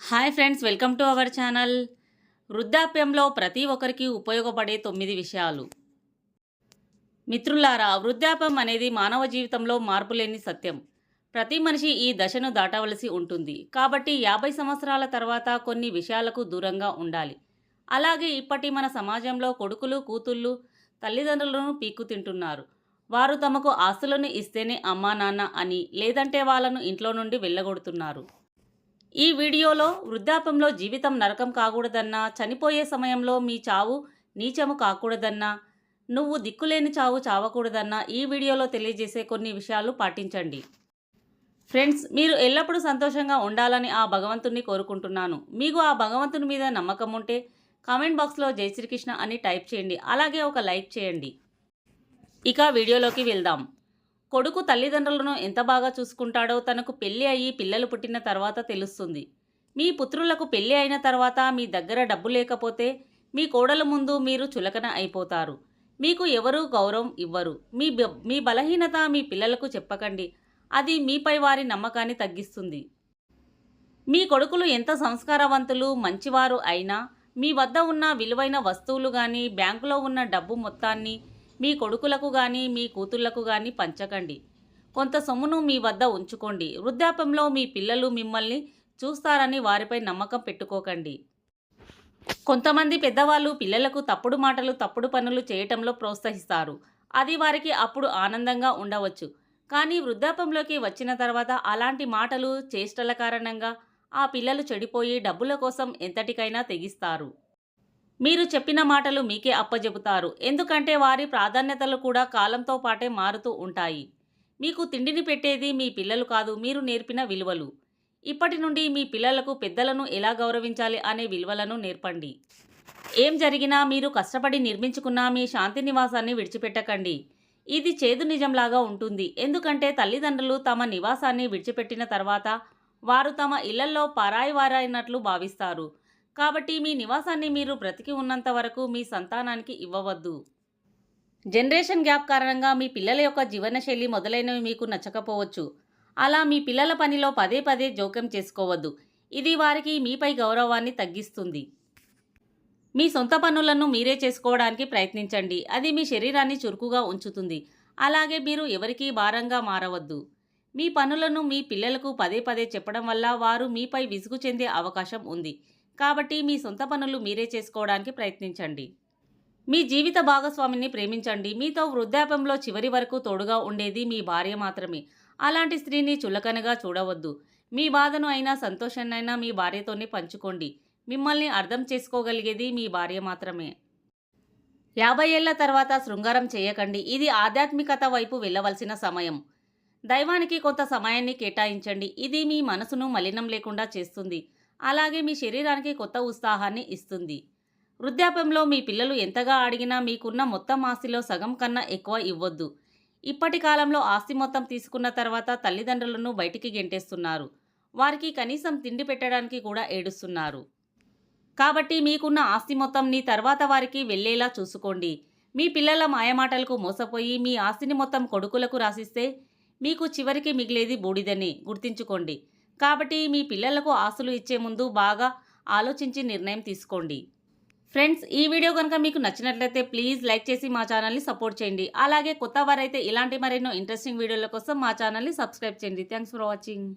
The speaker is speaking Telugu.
Hi friends welcome to our channel. వృద్ధాప్యంలో ప్రతి ఒక్కరికి ఉపయోగపడే తొమ్మిది విషయాలు. మిత్రులారా వృద్ధాప్యం అనేది మానవ జీవితంలో మార్పులేని సత్యం. ప్రతి మనిషి ఈ దశను దాటవలసి ఉంటుంది. కాబట్టి యాభై సంవత్సరాల తర్వాత కొన్ని విషయాలకు దూరంగా ఉండాలి. అలాగే ఇప్పటి మన సమాజంలో కొడుకులు కూతుళ్ళు తల్లిదండ్రులను పీక్కు తింటున్నారు. వారు తమకు ఆస్తులను ఇస్తేనే అమ్మా నాన్న అని లేదంటే వాళ్ళను ఇంట్లో నుండి వెళ్ళగొడుతున్నారు. ఈ వీడియోలో వృద్ధాప్యంలో జీవితం నరకం కాకూడదన్నా చనిపోయే సమయంలో మీ చావు నీచము కాకూడదన్నా నువ్వు దిక్కులేని చావు చావకూడదన్నా ఈ వీడియోలో తెలియజేసే కొన్ని విషయాలు పాటించండి. ఫ్రెండ్స్ మీరు ఎల్లప్పుడూ సంతోషంగా ఉండాలని ఆ భగవంతుణ్ణి కోరుకుంటున్నాను. మీకు ఆ భగవంతుని మీద నమ్మకం ఉంటే కామెంట్ బాక్స్లో జై శ్రీకృష్ణ అని టైప్ చేయండి. అలాగే ఒక లైక్ చేయండి. ఇక వీడియోలోకి వెళ్దాం. కొడుకు తల్లిదండ్రులను ఎంత బాగా చూసుకుంటాడో తనకు పెళ్ళి అయ్యి పిల్లలు పుట్టిన తర్వాత తెలుస్తుంది. మీ పుత్రులకు పెళ్ళి అయిన తర్వాత మీ దగ్గర డబ్బు లేకపోతే మీ కోడల ముందు మీరు చులకన అయిపోతారు. మీకు ఎవరూ గౌరవం ఇవ్వరు. మీ బ- మీ బలహీనత మీ పిల్లలకు చెప్పకండి. అది మీపై వారి నమ్మకాన్ని తగ్గిస్తుంది. మీ కొడుకులు ఎంత సంస్కారవంతులు మంచివారు అయినా మీ వద్ద ఉన్న విలువైన వస్తువులు కానీ బ్యాంకులో ఉన్న డబ్బు మొత్తాన్ని మీ కొడుకులకు కానీ మీ కూతుళ్ళకు కానీ పంచకండి. కొంత సొమ్మును మీ వద్ద ఉంచుకోండి. వృద్ధాప్యంలో మీ పిల్లలు మిమ్మల్ని చూస్తారని వారిపై నమ్మకం పెట్టుకోకండి. కొంతమంది పెద్దవాళ్ళు పిల్లలకు తప్పుడు మాటలు తప్పుడు పనులు చేయటంలో ప్రోత్సహిస్తారు. అది వారికి అప్పుడు ఆనందంగా ఉండవచ్చు. కానీ వృద్ధాప్యంలోకి వచ్చిన తర్వాత అలాంటి మాటలు చేష్టల కారణంగా ఆ పిల్లలు చెడిపోయి డబ్బుల కోసం ఎంతటికైనా తెగిస్తారు. మీరు చెప్పిన మాటలు మీకే అప్పజెపుతారు ఎందుకంటే వారి ప్రాధాన్యతలు కూడా కాలంతో పాటే మారుతూ ఉంటాయి. మీకు తిండిని పెట్టేది మీ పిల్లలు కాదు మీరు నేర్పిన విలువలు. ఇప్పటి నుండి మీ పిల్లలకు పెద్దలను ఎలా గౌరవించాలి అనే విలువలను నేర్పండి. ఏం జరిగినా మీరు కష్టపడి నిర్మించుకున్న మీ శాంతి నివాసాన్ని విడిచిపెట్టకండి. ఇది చేదు నిజంలాగా ఉంటుంది. ఎందుకంటే తల్లిదండ్రులు తమ నివాసాన్ని విడిచిపెట్టిన తర్వాత వారు తమ ఇళ్ళలో పరాయి వారైనట్లు భావిస్తారు. కాబట్టి మీ నివాసాన్ని మీరు బ్రతికి ఉన్నంత వరకు మీ సంతానానికి ఇవ్వవద్దు. జనరేషన్ గ్యాప్ కారణంగా మీ పిల్లల యొక్క జీవనశైలి మొదలైనవి మీకు నచ్చకపోవచ్చు. అలా మీ పిల్లల పనిలో పదే పదే జోక్యం చేసుకోవద్దు. ఇది వారికి మీపై గౌరవాన్ని తగ్గిస్తుంది. మీ సొంత పనులను మీరే చేసుకోవడానికి ప్రయత్నించండి. అది మీ శరీరాన్ని చురుకుగా ఉంచుతుంది. అలాగే మీరు ఎవరికీ భారంగా మారవద్దు. మీ పనులను మీ పిల్లలకు పదే పదే చెప్పడం వల్ల వారు మీపై విసుగు చెందే అవకాశం ఉంది. కాబట్టి మీ సొంత పనులు మీరే చేసుకోవడానికి ప్రయత్నించండి. మీ జీవిత భాగస్వామిని ప్రేమించండి. మీతో వృద్ధాప్యంలో చివరి వరకు తోడుగా ఉండేది మీ భార్య మాత్రమే. అలాంటి స్త్రీని చులకనగా చూడవద్దు. మీ బాధను అయినా సంతోషాన్నైనా మీ భార్యతోనే పంచుకోండి. మిమ్మల్ని అర్థం చేసుకోగలిగేది మీ భార్య మాత్రమే. యాభై ఏళ్ళ తర్వాత శృంగారం చేయకండి. ఇది ఆధ్యాత్మికత వైపు వెళ్ళవలసిన సమయం. దైవానికి కొంత సమయాన్ని కేటాయించండి. ఇది మీ మనసును మలినం లేకుండా చేస్తుంది. అలాగే మీ శరీరానికి కొత్త ఉత్సాహాన్ని ఇస్తుంది. వృద్ధాప్యంలో మీ పిల్లలు ఎంతగా అడిగినా మీకున్న మొత్తం ఆస్తిలో సగం కన్నా ఎక్కువ ఇవ్వద్దు. ఇప్పటి కాలంలో ఆస్తి మొత్తం తీసుకున్న తర్వాత తల్లిదండ్రులను బయటికి గెంటేస్తున్నారు. వారికి కనీసం తిండి పెట్టడానికి కూడా ఏడుస్తున్నారు. కాబట్టి మీకున్న ఆస్తి మొత్తం నీ తర్వాత వారికి వెళ్ళేలా చూసుకోండి. మీ పిల్లల మాయమాటలకు మోసపోయి మీ ఆస్తిని మొత్తం కొడుకులకు రాసిస్తే మీకు చివరికి మిగిలేది బూడిదని గుర్తుంచుకోండి. కాబట్టి మీ పిల్లలకు ఆస్తులు ఇచ్చే ముందు బాగా ఆలోచించి నిర్ణయం తీసుకోండి. ఫ్రెండ్స్ ఈ వీడియో కనుక మీకు నచ్చినట్లయితే ప్లీజ్ లైక్ చేసి మా ఛానల్ని సపోర్ట్ చేయండి. అలాగే కొత్త వారైతే ఇలాంటి మరెన్నో ఇంట్రెస్టింగ్ వీడియోల కోసం మా ఛానల్ని సబ్స్క్రైబ్ చేయండి. Thanks for watching.